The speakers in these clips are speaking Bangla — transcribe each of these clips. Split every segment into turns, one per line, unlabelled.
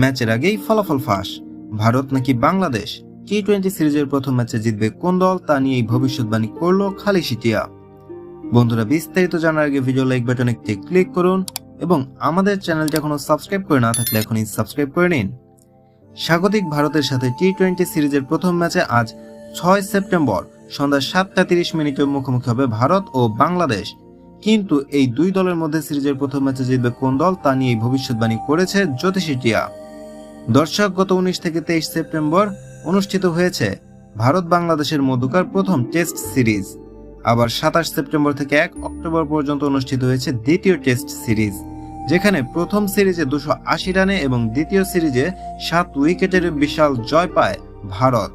ম্যাচের আগেই ফলাফল ফাঁস। ভারত নাকি বাংলাদেশ টি টোয়েন্টি সিরিজের প্রথম ম্যাচে জিতবে কোন দল তা নিয়েই ভবিষ্যৎবাণী করল খালি সিটিয়া। বন্ধুরা, বিস্তারিত জানার আগে ভিডিও লাইক বাটনে একটি ক্লিক করুন এবং আমাদের চ্যানেলটি এখনও সাবস্ক্রাইব করে না থাকলে এখনই সাবস্ক্রাইব করে নিন। স্বাগতিক ভারতের সাথে টি টোয়েন্টি সিরিজের প্রথম ম্যাচে আজ ছয় সেপ্টেম্বর সন্ধ্যা সাতটা তিরিশ মিনিটে মুখোমুখি হবে ভারত ও বাংলাদেশ। কিন্তু এই দুই দলের মধ্যে সিরিজের প্রথম ম্যাচে জিতবে কোন দল তা নিয়ে ভবিষ্যৎবাণী করেছে জ্যোতিষী টিয়া। দর্শক, গত উনিশ থেকে তেইশ সেপ্টেম্বর অনুষ্ঠিত হয়েছে ভারত বাংলাদেশের মধ্যকার প্রথম টেস্ট সিরিজ। আবার সাতাশ সেপ্টেম্বর থেকে এক অক্টোবর পর্যন্ত অনুষ্ঠিত হয়েছে দ্বিতীয় টেস্ট সিরিজ, যেখানে প্রথম সিরিজে দুশো আশি রানে এবং দ্বিতীয় সিরিজে সাত উইকেটের বিশাল জয় পায় ভারত।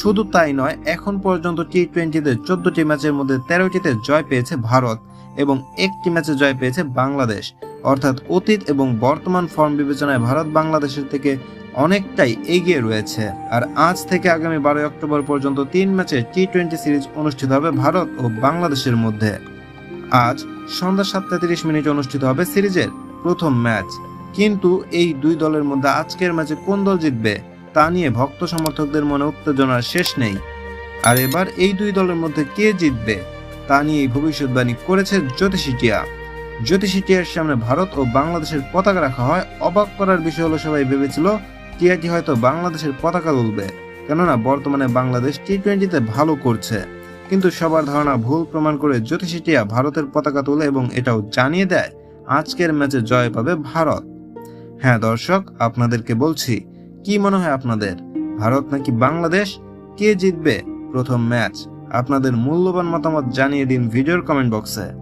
শুধু তাই নয়, এখন পর্যন্ত টি টোয়েন্টিতে চোদ্দটি ম্যাচের মধ্যে তেরোটিতে জয় পেয়েছে ভারত এবং একটি ম্যাচে জয় পেয়েছে বাংলাদেশ। অর্থাৎ অতীত এবং বর্তমান ফর্ম বিবেচনায় ভারত বাংলাদেশের থেকে অনেকটাই এগিয়ে রয়েছে। আর আজ থেকে আগামী বারোই অক্টোবর পর্যন্ত তিন ম্যাচে টি টোয়েন্টি সিরিজ অনুষ্ঠিত হবে ভারত ও বাংলাদেশের মধ্যে। আজ সন্ধ্যা সাতটা তিরিশ মিনিটে অনুষ্ঠিত হবে সিরিজের প্রথম ম্যাচ। কিন্তু এই দুই দলের মধ্যে আজকের ম্যাচে কোন দল জিতবে, তা নিয়ে ভক্ত সমর্থকদের মনে উত্তেজনার শেষ নেই। আর এবার এই দুই দলের মধ্যে কে জিতবে, তা নিয়ে ভবিষ্যৎবাণী করেছে জ্যোতিষী টিয়া। জ্যোতিষী টিয়ার সামনে ভারত ও বাংলাদেশের পতাকা রাখা হয়, অবাক করার বিষয় হলো সবাই ভেবেছিল টিয়াটি হয়তো বাংলাদেশের পতাকা তুলবে। কেননা বর্তমানে বাংলাদেশ টি টোয়েন্টিতে ভালো করছে। কিন্তু সবার ধারণা ভুল প্রমাণ করে জ্যোতিষী টিয়া ভারতের পতাকা তোলে এবং এটাও জানিয়ে দেয়, আজকের ম্যাচে জয় পাবে ভারত। হ্যাঁ দর্শক, আপনাদেরকে বলছি, কি মনে হয় আপনাদের? ভারত নাকি বাংলাদেশ? কে জিতবে প্রথম ম্যাচ? আপনাদের মূল্যবান মতামত জানিয়ে দিন ভিডিওর কমেন্ট বক্সে।